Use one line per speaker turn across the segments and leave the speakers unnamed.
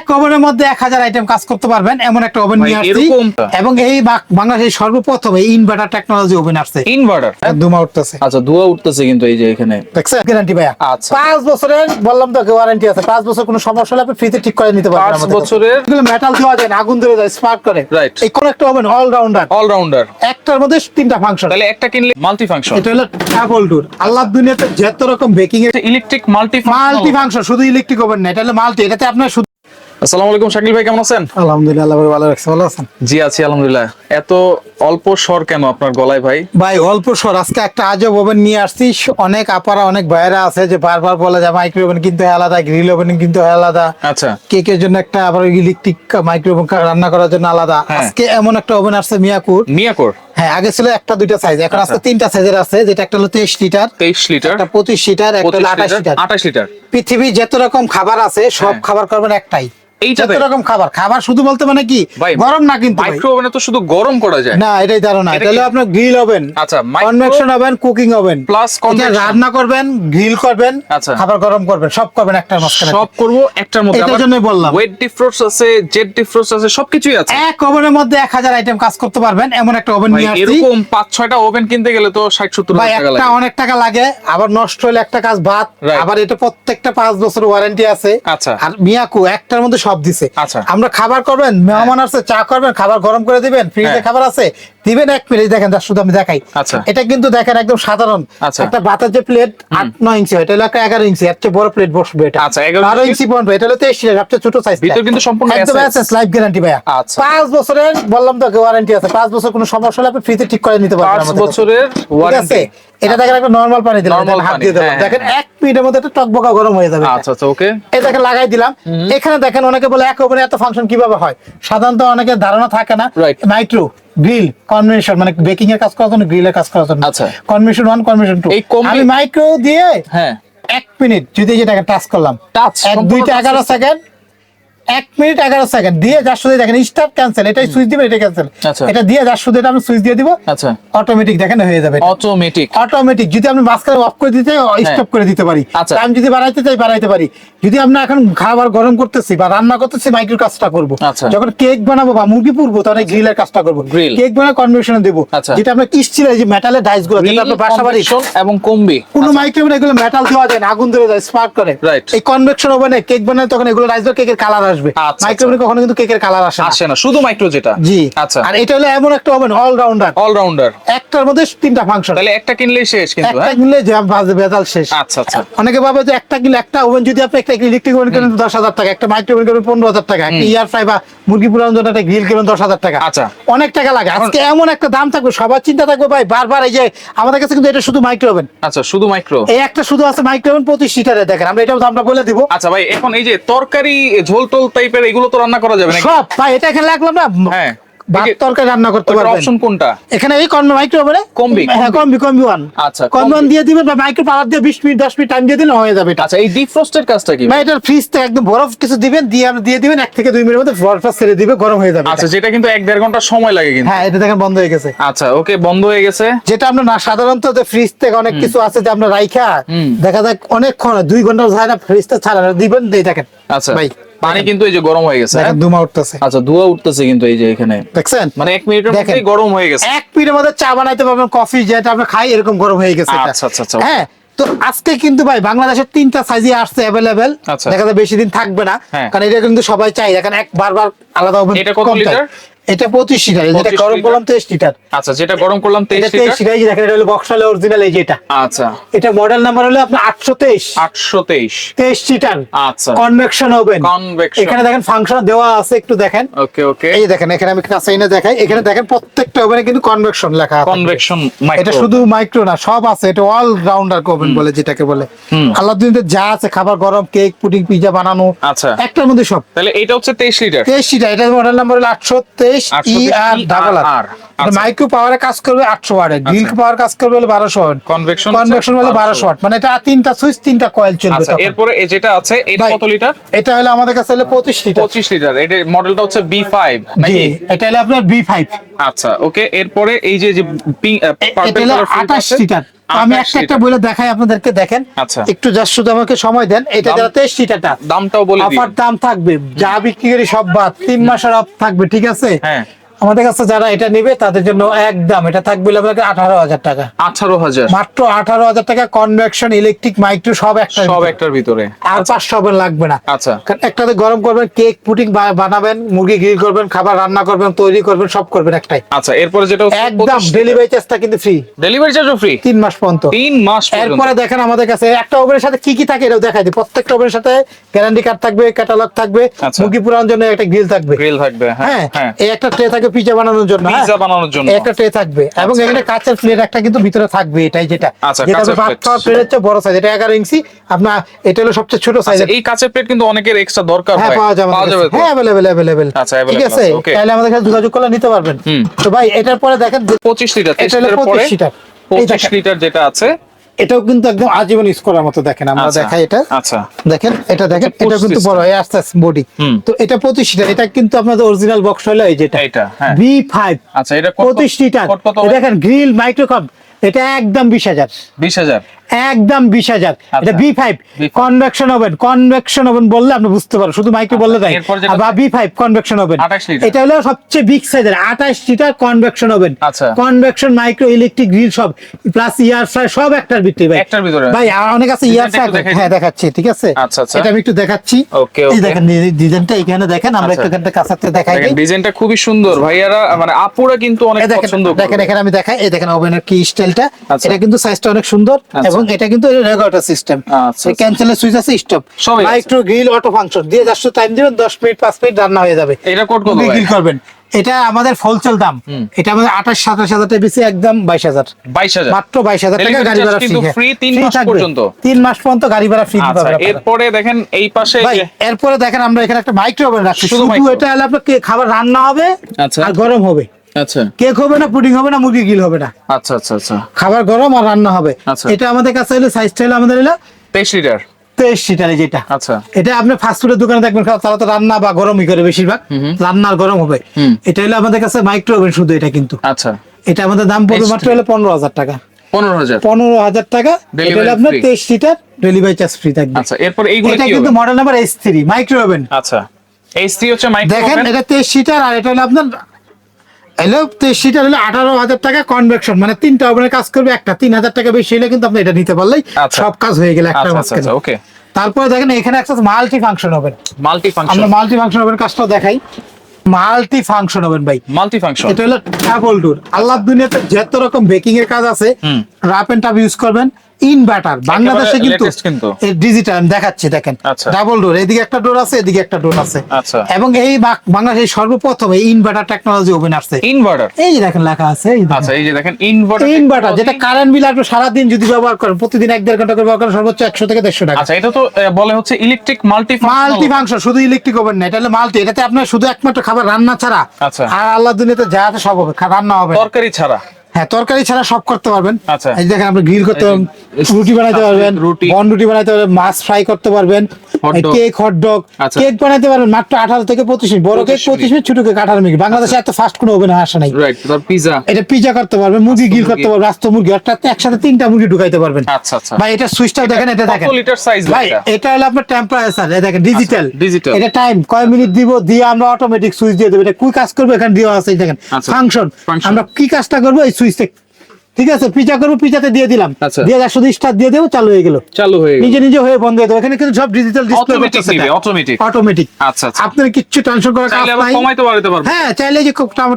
এক ওভেনের মধ্যে এক হাজার আইটেম কাজ করতে পারবেন এমন একটা ওভেন নিয়ে আসছি। এবং এই বাংলাদেশের সর্বপ্রথম এই ইনভার্টার টেকনোলজি ওভেন আসছে।
ইনভার্টার
ধুমা উঠতেছে।
আচ্ছা ধোয়া উঠতেছে কিন্তু এই যে এখানে।
দেখছেন? গ্যারান্টি ভাইয়া।
আচ্ছা।
পাঁচ বছরের বললাম তো ওয়ারেন্টি আছে। পাঁচ বছর কোনো সমস্যা হলে আপনি ফ্রিতে ঠিক করে নিতে পারবেন
পাঁচ বছরের?
এগুলো মেটাল দেওয়া যায় না, আগুন ধরে যায় স্পার্ক করে।
Right.
এই কোন একটা ওভেন অলরাউন্ডার
অলরাউন্ডার
একটার মধ্যে তিনটা ফাংশন
তাহলে একটা কিনলে মাল্টি ফাংশন
এটা হলো ডাবল ডোর আল্লাহ দুনিয়াতে যত রকম বেকিং এর
ইলেকট্রিক মাল্টি
মাল্টি ফাংশন শুধু ইলেকট্রিক ওভেন না এটা হলো মাল্টি এটাতে আপনার
আসসালামু আলাইকুম শাকিল ভাই কেমন আছেন?
আলহামদুলিল্লাহ ভালো রাখছে ভালো আছেন?
জি আছি আলহামদুলিল্লাহ। এত অল্প স্বর কেন আপনার গলায় ভাই?
ভাই অল্প সর আজকে একটা আজব ওভেন নিয়ে আসছি। অনেক আপারা অনেক ভাইরা আছে যে বারবার বলে যে কিন্তু হয় আলাদা গ্রিল ওভেন কিন্তু হয় আলাদা।
আচ্ছা।
কেকের জন্য একটা আবার ইলেকট্রিক মাইক্রোওভেন রান্না করার জন্য আলাদা।
হ্যাঁ।
আজকে এমন একটা ওভেন আসছে মিয়াকুর।
মিয়াকোর?
হ্যাঁ আগে ছিল একটা দুইটা সাইজ এখন আজকে তিনটা সাইজের আছে যেটা একটা হলো তেইশ লিটার
তেইশ লিটার।
একটা পঁচিশ লিটার একটা হলো আঠাশ
লিটার
লিটার।
আঠাশ লিটার।
পৃথিবীর যত রকম খাবার আছে সব
হ্যাঁ।
খাবার করবেন একটাই।
এইটাতে?
যত রকম খাবার খাবার শুধু বলতে মানে কি গরম না কিন্তু ভাই।
তো শুধু গরম করা যায়
না এটাই ধারণা
এটা
এটা হলো
কি?
আপনার গ্রিল ওভেন
আচ্ছা,
convection oven cooking oven
Plus
রান্না করবেন গ্রিল করবেন
আচ্ছা।
খাবার গরম করবেন সব করবেন একটার মাঝখানে
সব করব একটার মধ্যে
এটার জন্যই বললাম।
ওয়েট ডিফ্রোস্ট আছে জেট ডিফ্রোস্ট আছে সবকিছুই আছে
এক ওভেনের মধ্যে এক হাজার আইটেম কাজ করতে পারবেন এমন একটা ওভেন নিয়ে আসছি
এরকম পাঁচ ছয়টা ওভেন কিনতে গেলে তো
একটা অনেক টাকা লাগে আবার নষ্ট হলে একটা কাজ বাদ আবার এটা প্রত্যেকটা পাঁচ বছর ওয়ারেন্টি আছে
আচ্ছা।
আর মিয়াকু একটার মধ্যে সব দিছে
আচ্ছা।
আমরা খাবার করবেন মেহমান আসছে চা করবেন খাবার গরম করে দিবেন ফ্রিজে
হ্যাঁ।
খাবার আছে দিবেন এক প্লেট দেখেন তার শুধু আমি দেখাই
আচ্ছা।
এটা কিন্তু দেখেন একদম সাধারণ
আচ্ছা।
একটা ভাতের যে প্লেট আট নয় ইঞ্চি হয়, এটা হলো এগারো ইঞ্চি এর চেয়ে বড় প্লেট বসবে এটা
আচ্ছা, 11
বারো
ইঞ্চি।
ইঞ্চি এটা হলো তেইশ সবচেয়ে ছোট সাইজ
কিন্তু সম্পূর্ণ
একদম
SS
লাইফ গ্যারান্টি ভাইয়া। পাঁচ বছরের বললাম তো ওয়ারেন্টি আছে পাঁচ বছর কোনো সমস্যা হলে আপনি ফ্রিতে ঠিক করে নিতে পারবেন
পাঁচ বছরের
আছে
ওয়ারেন্টি
এটা দেখেন একটা নরমাল পানি দিলাম হাত দিয়ে দিলাম।
হ্যাঁ,
দেখেন
হ্যাঁ।
এক মিনিটের মধ্যে একটা টকবকা গরম হয়ে যাবে।
আচ্ছা আচ্ছা ওকে
এই দেখেন লাগাই দিলাম। এখানে দেখেন অনেকে বলে এক ওভেনে এত ফাংশন কীভাবে হয়? সাধারণত অনেকের ধারণা থাকে না. মাইক্রো গ্রিল কনভেনশন মানে বেকিং এর কাজ করার জন্য গ্রিলের কাজ করার জন্য।
আচ্ছা।
কনভেনশন ওয়ান কনভেনশন আমি মাইক্রো দিয়ে
হ্যাঁ।
এক মিনিট যদি যেটাকে টাচ করলাম।
Touch,
এক দুইটা এগারো সেকেন্ড এক মিনিট এগারো সেকেন্ড দিয়ে যার দেখেন স্টার্ট ক্যান্সেল এটাই সুইচ দিবেন এটা ক্যান্সেল
আচ্ছা।
এটা দিয়ে যার শুধু এটা আমি সুইচ দিয়ে দিব
আচ্ছা।
অটোমেটিক দেখেন হয়ে যাবে
অটোমেটিক
অটোমেটিক যদি মাঝখানে অফ করে দিতে স্টপ করে দিতে পারি।
আচ্ছা।
টাইম যদি বাড়াইতে চাই বাড়াইতে পারি। যদি আমরা এখন খাবার গরম করতেছি বা রান্না করতেছি মাইক্রো কাজটা করব।
আচ্ছা।
যখন কেক বানাবো বা মুরগি পুরবো তখন গ্রিলের কাজটা করব। কেক কনভেনশনে দেবো।
আচ্ছা।
যেটা আমরা কিস্ছিল যে মেটালের ডাইসগুলো যেটা আপনার বাসা বাড়ি
এবং কম্বি।
কোনো মাইক্রোওভেন এগুলো মেটাল দেওয়া যায় না আগুন ধরে যায় স্পার্ক করে. এই কনভেকশন ওভেনে কেক বানায় তখন এগুলো রাইস কেকের কালার আসবে।
আচ্ছা,
মাইক্রোওভেনে কখনো কিন্তু কেকের কালার আসে
আসে না শুধু মাইক্রো যেটা।
জি।
আচ্ছা।
আর এটা হলো এমন একটা ওভেন অলরাউন্ডার
অলরাউন্ডার
একটার মধ্যে তিনটা ফাংশন
তাহলে একটা কিনলেই শেষ কিন্তু
একটা
হ্যাঁ?
কিনলে জ্যাম বাজে বেজাল শেষ।
আচ্ছা আচ্ছা।
অনেকে ভাবে যে একটা কিনলে একটা ওভেন যদি আপনি একটা ইলেকট্রিক ওভেন কিনেন দশ হাজার টাকা। একটা মাইক্রো ওভেন কিনেন পনেরো হাজার টাকা। একটা ইয়ার ফ্রাই বা মুরগি পুরানোর জন্য একটা গ্রিল কিনেন দশ হাজার টাকা।
আচ্ছা।
অনেক টাকা লাগে। আজকে এমন একটা দাম থাকবে সবার চিন্তা থাকবে ভাই বারবার এই যে আমাদের কাছে কিন্তু এটা শুধু মাইক্রো ওভেন
আচ্ছা শুধু মাইক্রো
এই একটা শুধু আছে মাইক্রো ওভেন পঁচিশ লিটারে দেখেন। আমরা এটাও দামটা বলে দিব।
আচ্ছা ভাই এখন এই যে তরকারি ঝোল টোল টাইপের এগুলো তো রান্না করা যাবে
সব ভাই এটা এখানে লাগলাম না?
হ্যাঁ।
ভাত তরকারি রান্না করতে পারবেন।
অপশন কোনটা?
এখানে এই কর্ম মাইক্রো
কম্বি,
হ্যাঁ কম্বি। কম্বি ওয়ান
আচ্ছা,
কম্বি। ওয়ান দিয়ে দিবেন বা মাইক্রো পাওয়ার দিয়ে বিশ মিনিট দশ মিনিট টাইম দিয়ে দিলে হয়ে যাবে
আচ্ছা এই ডিফ্রস্টের কাজটা কি?
বা এটার ফ্রিজ থেকে একদম বরফ কিছু দিবেন দিয়ে আপনি দিয়ে দিবেন এক থেকে দুই মিনিটের মধ্যে বরফটা ছেড়ে দিবে গরম হয়ে যাবে
আচ্ছা যেটা কিন্তু ঘণ্টা সময় লাগে কিন্তু।
হ্যাঁ এটা দেখেন বন্ধ হয়ে গেছে।
আচ্ছা ওকে বন্ধ হয়ে গেছে।
যেটা আমরা না সাধারণত যে ফ্রিজ থেকে অনেক কিছু আছে যে আমরা রাইখা দেখা যাক অনেকক্ষণ দুই ঘণ্টা যায় না ফ্রিজটা ছাড়া দিবেন দিয়ে দেখেন।
আচ্ছা।
ভাই
পানি কিন্তু এই যে গরম হয়ে গেছে
ধোঁয়া উঠতেছে।
আচ্ছা ধোঁয়া উঠতেছে কিন্তু এই যে এখানে।
দেখছেন?
মানে এক মিনিটের মধ্যে গরম হয়ে গেছে।
এক মিনিটের মধ্যে চা বানাইতে পারবেন কফি যেটা আমরা খাই এরকম গরম হয়ে গেছে
আচ্ছা, আচ্ছা, আচ্ছা।
হ্যাঁ তো আজকে কিন্তু ভাই বাংলাদেশের তিনটা সাইজই আসছে অ্যাভেলেবেল
আচ্ছা।
দেখা যায় বেশি দিন থাকবে না।
হ্যাঁ।
কারণ এটা কিন্তু সবাই চাই এখন এক বারবার আলাদা হবে
এটা কত লিটার?
এটা 25 লিটার যেটা গরম করলাম 23 লিটার।
আচ্ছা যেটা গরম করলাম
23
লিটার।
23 দেখেন এটা হলো অরিজিনাল এই যেটা
আচ্ছা।
এটা মডেল নাম্বার হলো আপনার
823 823
23 লিটার।
আচ্ছা।
কনভেকশন ওভেন
কনভেকশন
এখানে দেখেন ফাংশন দেওয়া আছে একটু দেখেন।
ওকে ওকে।
এই দেখেন এখানে আমি দেখাই। এখানে দেখেন প্রত্যেকটা ওভেনে কিন্তু কনভেকশন লেখা আছে।
কনভেকশন
এটা শুধু মাইক্রো না সব আছে। এটা অল রাউন্ডার ওভেন বলে যেটাকে বলে। আলাদিনতে যা আছে খাবার গরম কেক পুডিং পিজা বানানো
আচ্ছা।
একটার মধ্যে সব।
তাহলে এটা হচ্ছে 23 লিটার।
23 লিটার এটা মডেল নাম্বার হলো 823 বিশ ই আর ডাবল মাইক্রো পাওয়ারে কাজ করবে আটশো ওয়াটে গ্রিল পাওয়ার কাজ করবে হলে বারোশো ওয়াট কনভেকশন
কনভেকশন
হলে বারোশো ওয়াট মানে এটা তিনটা সুইচ তিনটা কয়েল চলবে
আচ্ছা, এরপরে যেটা আছে এটা কত লিটার?
এটা হলো আমাদের কাছে হলো পঁচিশ লিটার।
পঁচিশ লিটার। এটার মডেলটা হচ্ছে বি ফাইভ
এটা হলো আপনার বি ফাইভ
আচ্ছা ওকে এরপরে এই যে যে পিঙ্ক
আঠাশ লিটার। আমি
28
একটা একটা। বলে দেখাই আপনাদেরকে দেখেন
আচ্ছা।
একটু জাস্ট শুধু আমাকে সময় দেন এটা যারা তেইশ লিটারটা
দামটাও বলে দিই
অফার দাম থাকবে যা বিক্রি করি সব বাদ তিন মাসের অফ থাকবে ঠিক আছে
হ্যাঁ
আমাদের কাছে যারা এটা নেবে তাদের জন্য একদম এটা থাকবে আপনাকে আঠারো হাজার টাকা।
আঠারো হাজার।
মাত্র আঠারো হাজার টাকা কনভেকশন ইলেকট্রিক মাইক্রো সব একটা
সব একটার ভিতরে।
আর পাঁচশো হবে লাগবে না।
আচ্ছা।
একটাতে গরম করবেন কেক পুটিং বানাবেন মুরগি গ্রিল করবেন খাবার রান্না করবেন তৈরি করবেন সব করবেন একটাই।
আচ্ছা এরপরে যেটা
একদম ডেলিভারি চার্জটা কিন্তু ফ্রি
ডেলিভারি চার্জও ফ্রি
তিন মাস পর্যন্ত।
তিন মাস
এরপরে দেখেন আমাদের কাছে একটা ওভেনের সাথে কি কি থাকে এটাও দেখাই দিই। প্রত্যেকটা ওভেনের সাথে গ্যারান্টি কার্ড থাকবে ক্যাটালগ থাকবে
আচ্ছা।
মুরগি পুরানোর জন্য একটা গ্রিল থাকবে।
গ্রিল থাকবে হ্যাঁ
হ্যাঁ
হ্যাঁ।
এই একটা ট্রে থাকবে পিজা বানানোর জন্য হ্যাঁ?
পিৎজা বানানোর জন্য।
একটা ট্রে থাকবে। এবং এখানে কাঁচের প্লেট একটা কিন্তু ভিতরে থাকবে এটাই যেটা।
আচ্ছা,
যেটা খাওয়ার প্লেট হচ্ছে বড় সাইজ এটা এগারো ইঞ্চি। আপনার এটা হলো সবচেয়ে ছোট সাইজ
আচ্ছা এই কাঁচের প্লেট কিন্তু অনেকের এক্সট্রা দরকার
হ্যাঁ
হয়।
পাওয়া যাবে? হ্যাঁ অ্যাভেলেবেল
আচ্ছা,
ঠিক আছে? তাহলে আমাদের কাছে যোগাযোগ করলে নিতে পারবেন। তো ভাই এটার পরে দেখেন যে-
পঁচিশ লিটার
এটা হলো
তেইশ লিটার পরে
25 লিটার। এই
পঁচিশ
দেখেন।
লিটার যেটা আছে
এটাও কিন্তু একদম আজীবন ইউজ করার মতো দেখেন আমরা
আচ্ছা,
দেখাই এটা।
আচ্ছা।
দেখেন এটা দেখেন
এটা
কিন্তু বড় হয় আস্তে আস্তে বডি। তো এটা পঁচিশ লিটার এটা কিন্তু আপনাদের অরিজিনাল বক্স হলো এই যেটা।
এটা হ্যাঁ।
বি ফাইভ
আচ্ছা এটা
পঁচিশ লিটার দেখেন গ্রিল মাইক্রোকপ এটা একদম বিশ হাজার।
বিশ হাজার।
একদম বিশ হাজার। এটা। B five convection oven convection oven বললে আপনি বুঝতে পারো শুধু মাইক্রো বললে তাই। বা বি ফাইভ কনভেকশন ওভেন এটা হলো সবচেয়ে বিগ সাইজের আঠাশ litre convection oven. Convection micro electric grill সব। প্লাস ইয়ার ফ্রাই সব একটার ভিতরে ভাই।
একটার ভিতরে।
ভাই অনেক আছে ইয়ার ফ্রাই হ্যাঁ দেখাচ্ছি ঠিক আছে?
আচ্ছা, আচ্ছা।
এটা আমি একটু দেখাচ্ছি। এই দেখেন ডিজাইনটা এখানে দেখেন। আমরা
আচ্ছা।
একটু এখানটা কাছাতে দেখাই
ডিজাইনটা খুবই সুন্দর। ভাইয়ারা মানে আপুরা কিন্তু অনেক পছন্দ
দেখেন এখানে আমি দেখাই। এই দেখেন ওভেনের কি স্টাইলটা। এটা কিন্তু সাইজটা অনেক সুন্দর। এবং এটা কিন্তু রেগুলেটর সিস্টেম।
আচ্ছা, আচ্ছা।
ক্যান্সেলের সুইচ আছে stop micro grill auto function দিয়ে যাচ্ছে টাইম দিবেন 10 মিনিট 5 মিনিট রান্না হয়ে যাবে।
এটা কোড
গ্রিল করবেন। এটা আমাদের হোলসেল দাম। এটা আমাদের 28 27 হাজার টাকা বেশি একদম 22000
বাইশ হাজার।
মাত্র 22000 টাকা গাড়ি ভাড়া ফ্রি
তিন মাস পর্যন্ত।
3 মাস পর্যন্ত গাড়ি ভাড়া ফ্রি
আচ্ছা
পাবেন
এরপরে দেখেন এই পাশে
এরপরে দেখেন আমরা এখানে একটা মাইক্রো ওভেন রাখছি।
শুধু
এটা হলো আপনার খাবার রান্না হবে
আচ্ছা।
আর গরম হবে।
আচ্ছা।
কেক হবে না পুডিং হবে না মুরগি গ্রিল হবে না।
আচ্ছা আচ্ছা আচ্ছা।
খাবার গরম আর রান্না হবে।
আচ্ছা।
এটা আমাদের কাছে হলো সাইজটা হলো আমাদের হলো
তেইশ লিটার
তেইশ সিটারে যেটা।
আচ্ছা।
এটা আপনি ফাস্ট ফুডের দোকানে দেখবেন তারা তো রান্না বা গরমই করে বেশিরভাগ। রান্না গরম হবে। এটা হলো আমাদের কাছে মাইক্রো ওভেন শুধু এটা কিন্তু।
আচ্ছা।
এটা আমাদের দাম পড়বে মাত্র হলো পনেরো হাজার টাকা।
পনেরো হাজার।
পনেরো হাজার টাকা এটা হলো আপনার তেইশ সিটার ডেলিভারি চার্জ ফ্রি থাকবে।
আচ্ছা এরপর এইগুলো
এটা কিন্তু model number S three micro oven
আচ্ছা। এইচ থ্রি হচ্ছে মাইক্রো
দেখেন এটা তেইশ সিটার আর এটা হলো আপনার তেইশ সিটার হলো আঠারো হাজার টাকা কনভেকশন মানে তিনটা ওভেনের কাজ করবে একটা। তিন হাজার টাকা বেশি হলে কিন্তু আপনি এটা নিতে পারলেই
আচ্ছা।
সব কাজ হয়ে গেলে একটা
আচ্ছা আচ্ছা
মাঝখানে
ওকে।
তারপরে দেখেন এখানে একটা মাল্টি ফাংশন ওভেন
মাল্টি
আমরা
ফাংশন
মাল্টি ফাংশন ওভেন কাজটা দেখাই। মাল্টি ফাংশন ওভেন ভাই।
মাল্টি ফাংশন
এটা হলো ডাবল ডোর আল্লাহ দুনিয়াতে যত রকম বেকিং এর কাজ আছে। রাপ এন্ড টাপ ইউজ করবেন। ইনভার্টার বাংলাদেশে কিন্তু ডিজিটাল দেখাচ্ছি দেখেন।
আচ্ছা।
ডাবল ডোর এদিকে একটা ডোর আছে এদিকে একটা ডোর আছে।
আচ্ছা।
এবং এই বাংলাদেশে সর্বপ্রথম এই ইনভার্টার টেকনোলজি ওভেন আসছে।
ইনভার্টার
এই যে দেখেন লেখা আছে
আচ্ছা এই যে দেখেন ইনভার্টার
ইনভার্টার যেটা কারেন্ট বিল আপনি সারাদিন যদি ব্যবহার করেন প্রতিদিন এক দেড় ঘণ্টা করে ব্যবহার করেন সর্বোচ্চ একশো থেকে দেড়শো টাকা।
আচ্ছা এটা তো বলে হচ্ছে ইলেকট্রিক মাল্টি
মাল্টি ফাংশন শুধু ইলেকট্রিক ওভেন না এটা হলো মাল্টি এটাতে আপনার শুধু একমাত্র খাবার রান্না ছাড়া।
আচ্ছা।
আর আল্লাহ দুনিয়াতে যা আছে সব হবে রান্না হবে।
তরকারি ছাড়া।
হ্যাঁ তরকারি ছাড়া সব করতে পারবেন।
আচ্ছা।
এই দেখেন আপনি গ্রিল করতে পারবেন রুটি বানাইতে পারবেন
রুটি।
বন রুটি বানাইতে পারবেন মাছ ফ্রাই করতে পারবেন কেক হট ডগ।
আচ্ছা।
কেক বানাইতে পারবেন মাত্র আঠারো থেকে পঁচিশ মিনিট। বড় কেক পঁচিশ মিনিট। ছোট কেক আঠারো মিনিট। বাংলাদেশে এত ফাস্ট কোনো আসে নাই।
পিজা
এটা পিজা করতে পারবেন মুরগি গ্রিল করতে পারবেন রাস্ত মুরগি অর্থাৎ একসাথে তিনটা মুরগি ঢুকাইতে পারবেন।
আচ্ছা আচ্ছা।
ভাই এটা সুইচটা দেখেন এটা দেখেন।
লিটার সাইজ
ভাই এটা? হলো আপনার টেম্পারেচার এটা দেখেন ডিজিটাল
digital।
এটা টাইম কয় মিনিট দিব দিয়ে আমরা অটোমেটিক সুইচ দিয়ে দেবো। এটা কুই কাজ করব এখানে দেওয়া আছে দেখেন।
আচ্ছা।
ফাংশন আমরা কি কাজটা করব এই সুইচটা ঠিক আছে পিজা করব পিজাতে দিয়ে দিলাম।
আচ্ছা।
দিয়ে শুধু স্টার্ট দিয়ে দেবো চালু হয়ে গেল।
চালু হয়ে
নিজে নিজে হয়ে বন্ধ হয়ে এখানে কিন্তু সব ডিজিটাল ডিসপ্লে
অটোমেটিক অটোমেটিক আচ্ছা আচ্ছা।
আপনার কিচ্ছু টেনশন করার কাজ নাই।
কমাইতে
হ্যাঁ চাইলে যে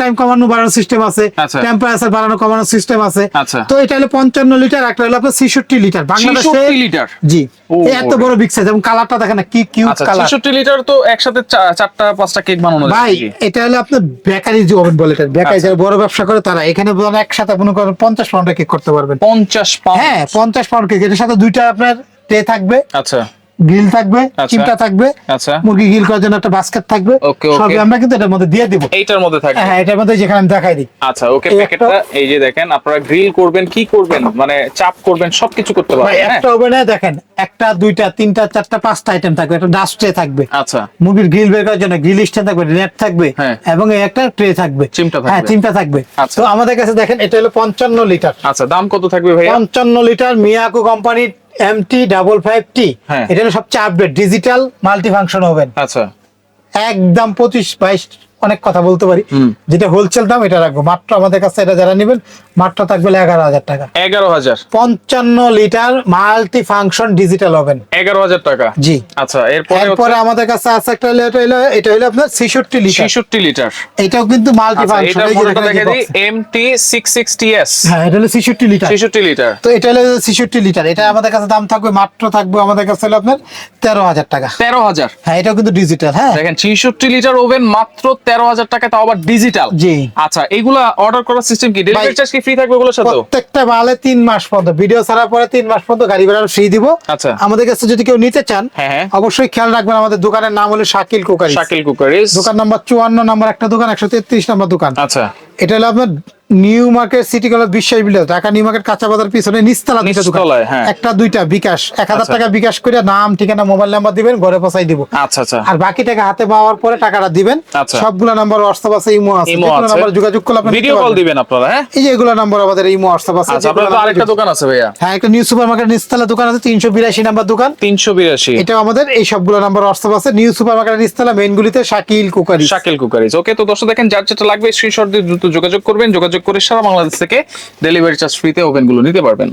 টাইম কমানো বাড়ানোর সিস্টেম আছে।
আচ্ছা।
টেম্পারেচার বাড়ানো কমানোর সিস্টেম আছে।
আচ্ছা।
তো এটা হলো পঞ্চান্ন লিটার একটা হলো আপনার ছেষট্টি লিটার বাংলাদেশে
লিটার
জি। এত বড় বিগ সাইজ এবং কালারটা দেখেন কি কিউট কালার
66 লিটার তো একসাথে চারটা পাঁচটা কেক বানানো যায়
ভাই এটা হলো আপনার বেকারি যে ওভেন বলে এটা। বেকারি
আচ্ছা।
যারা বড় ব্যবসা করে তারা এখানে বলেন একসাথে মনে করেন পঞ্চাশ পাউন্ডের কেক করতে পারবেন।
50 পাউন্ড
হ্যাঁ পঞ্চাশ পাউন্ড কেক এটার সাথে দুইটা আপনার ট্রে থাকবে।
আচ্ছা।
গ্রিল থাকবে
আচ্ছা।
চিমটা থাকবে
আচ্ছা।
মুরগি গ্রিল করার জন্য একটা বাস্কেট থাকবে. সবই আমরা কিন্তু এটার মধ্যে দিয়ে দিব।
এইটার মধ্যে থাকবে।
হ্যাঁ এটার মধ্যে যেখানে আমি দেখাই দিই।
আচ্ছা ওকে প্যাকেটটা এই যে দেখেন আপনারা গ্রিল করবেন কি করবেন? মানে চাপ করবেন সবকিছু করতে পারবেন হ্যাঁ?
একটা ওভেনে দেখেন একটা দুইটা তিনটা চারটা পাঁচটা আইটেম থাকবে একটা ডাস্ট ট্রে থাকবে।
আচ্ছা।
মুরগির গ্রিল বের করার জন্য গ্রিল স্ট্যান্ড থাকবে নেট থাকবে
হ্যাঁ।
এবং একটা ট্রে থাকবে।
চিমটা থাকবে।
হ্যাঁ চিমটা থাকবে।
আচ্ছা।
তো আমাদের কাছে দেখেন এটা হলো পঞ্চান্ন লিটার
আচ্ছা দাম কত থাকবে ভাই
পঞ্চান্ন লিটার মিয়াকো কোম্পানির এমটি ডাবল ফাইভ টি। এটা হলো সবচেয়ে update digital multi function oven
আচ্ছা
একদম পঁচিশ বাইশ অনেক কথা বলতে পারি। যেটা হোলসেল দাম এটা রাখব। মাত্র আমাদের কাছে এটা যারা নেবেন মাত্র থাকবে এগারো হাজার টাকা।
এগারো হাজার।
পঞ্চান্ন litre multi function digital oven
এগারো হাজার টাকা?
জি।
আচ্ছা এরপরে
আমাদের কাছে আছে একটা হলো এটা হলো আপনার ছেষট্টি লিটার।
ছেষট্টি লিটার।
এটাও কিন্তু multi function
M T six sixty S
হ্যাঁ এটা হলো ছেষট্টি লিটার।
ছেষট্টি লিটার।
তো এটা হলো ছেষট্টি লিটার। এটা আমাদের কাছে দাম থাকবে মাত্র থাকবে আমাদের কাছে হলো আপনার তেরো হাজার টাকা।
তেরো হাজার।
হ্যাঁ এটাও কিন্তু ডিজিটাল হ্যাঁ।
দেখেন ছেষট্টি লিটার ওভেন মাত্র তেরো হাজার টাকা তাও আবার ডিজিটাল
জি।
আচ্ছা এইগুলা অর্ডার করার সিস্টেম কি? ডেলিভারি চার্জ কি ফ্রি থাকবে ওগুলোর সাথে
প্রত্যেকটা মালে তিন মাস পর্যন্ত। ভিডিও ছাড়ার পরে তিন মাস পর্যন্ত গাড়ি ভাড়া ফ্রি দিব।
আচ্ছা।
আমাদের কাছে যদি কেউ নিতে চান
হ্যাঁ, হ্যাঁ।
অবশ্যই খেয়াল রাখবেন আমাদের দোকানের নাম হলো শাকিল কুকারি
শাকিল কুকারি
দোকান নাম্বার চুয়ান্ন নাম্বার একটা দোকান একশো তেত্রিশ নাম্বার দোকান।
আচ্ছা।
এটা হলো আপনার new market city college Biswas builder Dhaka new market কাঁচা বাজার পিছনে নিচতলা দুইটা দোকান
হ্যাঁ।
একটা দুইটা বিকাশ। এক হাজার
আচ্ছা।
টাকা বিকাশ করে নাম ঠিকানা মোবাইল নাম্বার দিবেন ঘরে পৌঁছাই দিব।
আচ্ছা আচ্ছা।
আর বাকি টাকা হাতে পাওয়ার পরে টাকাটা দিবেন।
আচ্ছা।
সবগুলো নাম্বার হোয়াটসঅ্যাপ আছে ইমো আছে। যেকোনো নাম্বার যোগাযোগ করলে আপনি
ভিডিও কল দিবেন আপনারা হ্যাঁ?
এই যে এগুলো নাম্বার আমাদের ইমো হোয়াটসঅ্যাপ আছে
আচ্ছা
যেগুলো নাম্বার
আরেকটা দোকান আছে ভাইয়া?
হ্যাঁ একটা নিউ সুপার মার্কেট নিচতলা দোকান আছে তিনশো বিরাশি নাম্বার দোকান।
তিনশো বিরাশি।
এটাও আমাদের এই সবগুলো নাম্বার হোয়াটসঅ্যাপ আছে। New super market main মেইনগুলিতে Shakil cookery
Shakil cookery okay তো দর্শক দেখেন যার যেটা লাগবে স্ক্রিনশট দিয়ে দ্রুত যোগাযোগ করবেন। যোগাযোগ করে সারা বাংলাদেশ থেকে ডেলিভারি চার্জ ফ্রিতে ওভেনগুলো নিতে পারবেন।